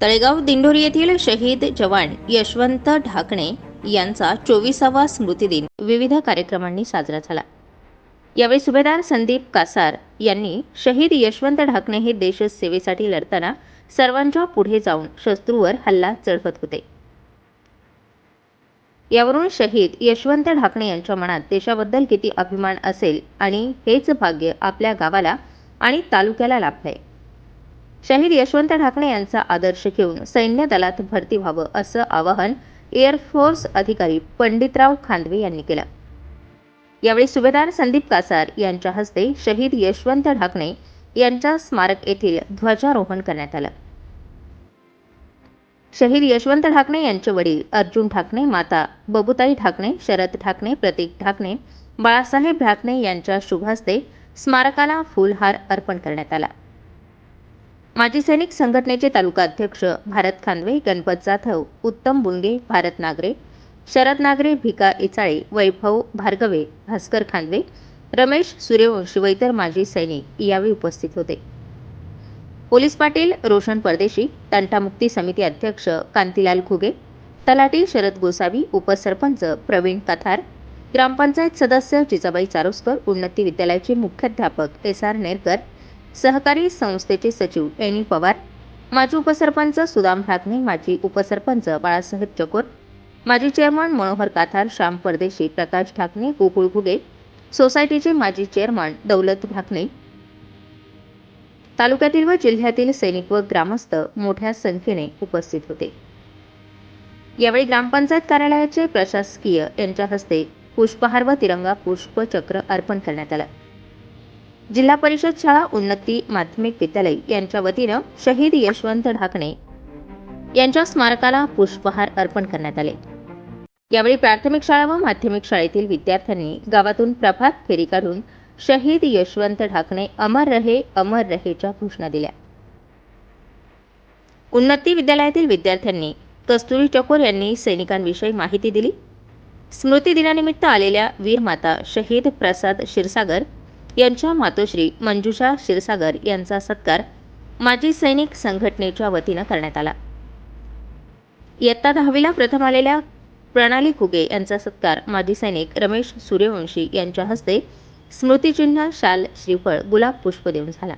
तळेगाव दिंडोरी येथील शहीद जवान यशवंत ढाकणे यांचा चोवीसावा स्मृतिदिन विविध कार्यक्रमांनी साजरा झाला. यावेळी सुभेदार संदीप कासार यांनी शहीद यशवंत ढाकणे हे देशसेवेसाठी लढताना सर्वांच्या पुढे जाऊन शत्रूवर हल्ला चढवत होते. यावरून शहीद यशवंत ढाकणे यांच्या मनात देशाबद्दल किती अभिमान असेल आणि हेच भाग्य आपल्या गावाला आणि तालुक्याला लाभलंय. शहीद यशवंत ढाकणे यांचा आदर्श घेऊन सैन्य दलात भरती व्हावं असं आवाहन एअरफोर्स अधिकारी पंडितराव खांदवे यांनी केलं. यावेळी सुभेदार संदीप कासार यांच्या हस्ते शहीद यशवंत ढाकणे यांच्या स्मारक येथील ध्वजारोहण करण्यात आलं. शहीद यशवंत ढाकणे यांचे वडील अर्जुन ढाकणे माता बबुताई ढाकणे शरद ढाकणे प्रतीक ढाकणे बाळासाहेब ढाकणे यांच्या शुभ हस्ते स्मारकाला फुलहार अर्पण करण्यात आला. माजी सैनिक संघटनेचे तालुका अध्यक्ष भारत खानवे गणपत जाधव उत्तम बुंगे भारत नागरे शरद नागरे भिका इचाळे वैभव भार्गवे भास्कर खांदवे रमेश सूर्यवंशी व इतर माजी सैनिक यावेळी उपस्थित होते. पोलीस पाटील रोशन परदेशी तंटामुक्ती समिती अध्यक्ष कांतीलाल घुगे तलाटी शरद गोसावी उपसरपंच प्रवीण कथार ग्रामपंचायत सदस्य जिजाबाई चारोस्कर उन्नती विद्यालयाचे मुख्याध्यापक एस आर नेरकर सहकारी संस्थेचे सचिव एनी पवार माजी उपसरपंच सुदाम ढाकणे माजी उपसरपंच बाळासाहेब चकोर माजी चेअरमन मनोहर काथार श्याम परदेशी प्रकाश ठाकणे गोकुळ घुगे सोसायटीचे माजी चेअरमन दौलत ठाकणे तालुक्यातील व जिल्ह्यातील सैनिक व ग्रामस्थ मोठ्या संख्येने उपस्थित होते. यावेळी ग्रामपंचायत कार्यालयाचे प्रशासकीय यांच्या हस्ते पुष्पहार व तिरंगा पुष्पचक्र अर्पण करण्यात आलं. जिल्हा परिषद शाळा उन्नती माध्यमिक विद्यालय यांच्या वतीनं शहीद यशवंत ढाकणे यांच्या स्मारकाला पुष्पहार अर्पण करण्यात आले. यावेळी प्राथमिक शाळा व माध्यमिक शाळेतील विद्यार्थ्यांनी गावातून प्रभात फेरी काढून शहीद यशवंत ढाकणे अमर रहे अमर रहेच्या घोषणा दिल्या. उन्नती विद्यालयातील विद्यार्थ्यांनी कस्तुरी चकोर यांनी सैनिकांविषयी माहिती दिली. स्मृती दिनानिमित्त आलेल्या वीरमाता शहीद प्रसाद क्षीरसागर यांच्या मातोश्री मंजुषा क्षीरसागर यांचा सत्कार माजी सैनिक संघटनेच्या वतीनं करण्यात आला. इयत्ता दहावीला प्रथम आलेल्या प्रणाली खुगे यांचा सत्कार माजी सैनिक रमेश सूर्यवंशी यांच्या हस्ते स्मृतिचिन्ह शाल श्रीफळ गुलाब पुष्प देऊन झाला.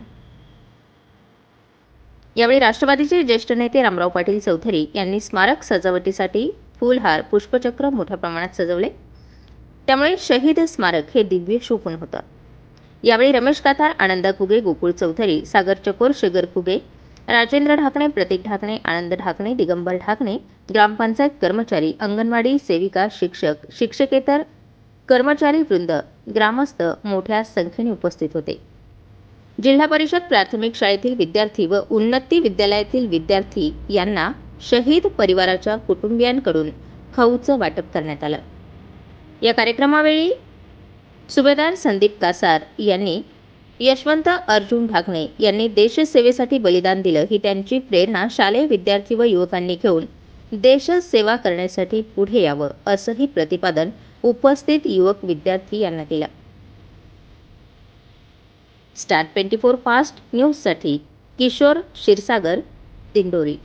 यावेळी राष्ट्रवादीचे ज्येष्ठ नेते रामराव पाटील चौधरी यांनी स्मारक सजावटीसाठी फुलहार पुष्पचक्र मोठ्या प्रमाणात सजवले. त्यामुळे शहीद स्मारक हे दिव्य शोभून होतं. यावेळी रमेश काथार आनंद खुगे गोकुळ चौधरी सागर चकोर शेगर खुगे राजेंद्र ढाकणे प्रतीक ढाकणे आनंद ढाकणे दिगंबर ढाकणे ग्रामपंचायत कर्मचारी अंगणवाडी सेविका शिक्षक शिक्षकेतर कर्मचारी वृंद ग्रामस्थ मोठ्या संख्येने उपस्थित होते. जिल्हा परिषद प्राथमिक शाळेतील विद्यार्थी व उन्नती विद्यालयातील विद्यार्थी यांना शहीद परिवाराच्या कुटुंबियांकडून खाऊचं वाटप करण्यात आलं. या कार्यक्रमावेळी सुभेदार संदीप कासार यांनी यशवंत अर्जुन ढाकणे यांनी देशसेवेसाठी बलिदान दिलं. ही त्यांची प्रेरणा शालेय विद्यार्थी व युवकांनी घेऊन देशसेवा करण्यासाठी पुढे यावं असंही प्रतिपादन उपस्थित युवक विद्यार्थी यांना केलं स्टार ट्वेंटी फोर फास्ट न्यूजसाठी किशोर क्षीरसागर दिंडोरी.